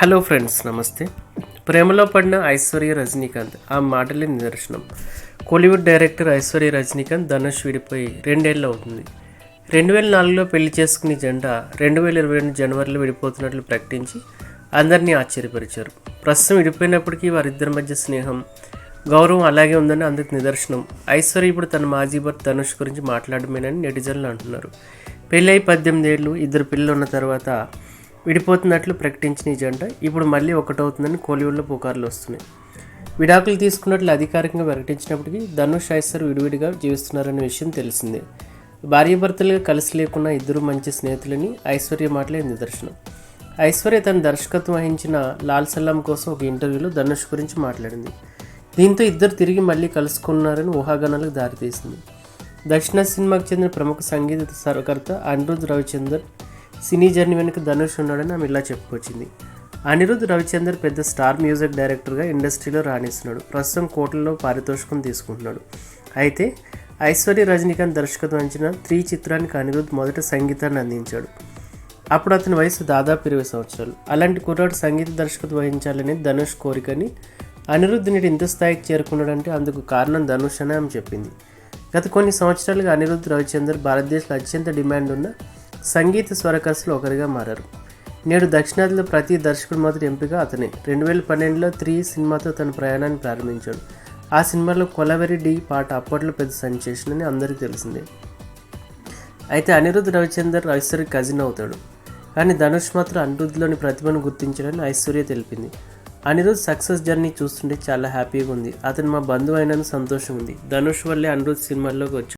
Hello friends నమస్తే. ప్రేమలో పడిన ఐశ్వర్య రజనీకాంత్ ఆ మాటలే నిదర్శనం. కోలీవుడ్ డైరెక్టర్ ఐశ్వర్య రజనీకాంత్ ధనుష్ విడిపోయి రెండేళ్ళు అవుతుంది. రెండు వేల నాలుగులో పెళ్ళి చేసుకునే జంట రెండు వేల ఇరవై రెండు జనవరిలో విడిపోతున్నట్లు ప్రకటించి అందరినీ ఆశ్చర్యపరిచారు. ప్రస్తుతం విడిపోయినప్పటికీ వారిద్దరి మధ్య స్నేహం గౌరవం అలాగే ఉందని అందుకు నిదర్శనం. ఐశ్వర్య ఇప్పుడు తన మాజీ భర్త ధనుష్ గురించి మాట్లాడమేనని నెటిజన్లు అంటున్నారు. పెళ్ళై పద్దెనిమిది ఏళ్ళు ఇద్దరు పిల్లలు ఉన్న తర్వాత విడిపోతున్నట్లు ప్రకటించిన ఈ జంట ఇప్పుడు మళ్ళీ ఒకటవుతుందని కోలీవుడ్లో పుకార్లు వస్తున్నాయి. విడాకులు తీసుకున్నట్లు అధికారికంగా ప్రకటించినప్పటికీ ధనుష్ ఐశ్వర్ విడివిడిగా జీవిస్తున్నారనే విషయం తెలిసిందే. భార్యాభర్తలుగా కలిసి లేకున్నా ఇద్దరు మంచి స్నేహితులని ఐశ్వర్య మాటలే నిదర్శనం. ఐశ్వర్య తన దర్శకత్వం వహించిన లాల్ సలాం కోసం ఒక ఇంటర్వ్యూలో ధనుష్ గురించి మాట్లాడింది. దీంతో ఇద్దరు తిరిగి మళ్ళీ కలుసుకున్నారని ఊహాగానాలకు దారితీసింది. దక్షిణ సినిమాకు చెందిన ప్రముఖ సంగీత సరకర్త అనిరుద్ రవిచందర్ సినీ జర్నీ వెనుక ధనుష్ ఉన్నాడని ఆమె ఇలా చెప్పుకొచ్చింది. అనిరుద్ రవిచందర్ పెద్ద స్టార్ మ్యూజిక్ డైరెక్టర్గా ఇండస్ట్రీలో రాణిస్తున్నాడు. ప్రస్తుతం కోట్లలో పారితోషికం తీసుకుంటున్నాడు. అయితే ఐశ్వర్య రజనీకాంత్ దర్శకత్వం వహించిన త్రీ చిత్రానికి అనిరుద్ మొదట సంగీతాన్ని అందించాడు. అప్పుడు అతని వయసు దాదాపు ఇరవై సంవత్సరాలు. అలాంటి కుర్రాడు సంగీత దర్శకత్వం వహించాలని ధనుష్ కోరికని అనిరుద్ధ్ నేడు ఇంత స్థాయికి చేరుకున్నాడంటే అందుకు కారణం ధనుష్ అని ఆమె చెప్పింది. గత కొన్ని సంవత్సరాలుగా అనిరుద్ధ్ రవిచందర్ భారతదేశంలో అత్యంత డిమాండ్ ఉన్న సంగీత స్వరకర్తలు ఒకరిగా మారారు. నేడు దక్షిణాదిలో ప్రతి దర్శకుడు మొదటి ఎంపిక అతనే. రెండు వేల పన్నెండులో త్రీ సినిమాతో తన ప్రయాణాన్ని ప్రారంభించాడు. ఆ సినిమాలో కొలవెరి డి పాట అప్పట్లో పెద్ద సెన్సేషన్ అని అందరికీ తెలిసిందే. అయితే అనిరుద్ధ్ రవిచందర్ ఐశ్వర్య కజిన్ అవుతాడు. కానీ ధనుష్ మాత్రం అనిరుద్ధ్లోని ప్రతిభను గుర్తించాడని ఐశ్వర్య తెలిపింది. అనిరుద్ సక్సెస్ జర్నీ చూస్తుంటే చాలా హ్యాపీగా ఉంది. అతను మా బంధువు అయినందుకు సంతోషం ఉంది. ధనుష్ వల్లే అనిరుద్ సినిమాల్లోకి వచ్చాడు.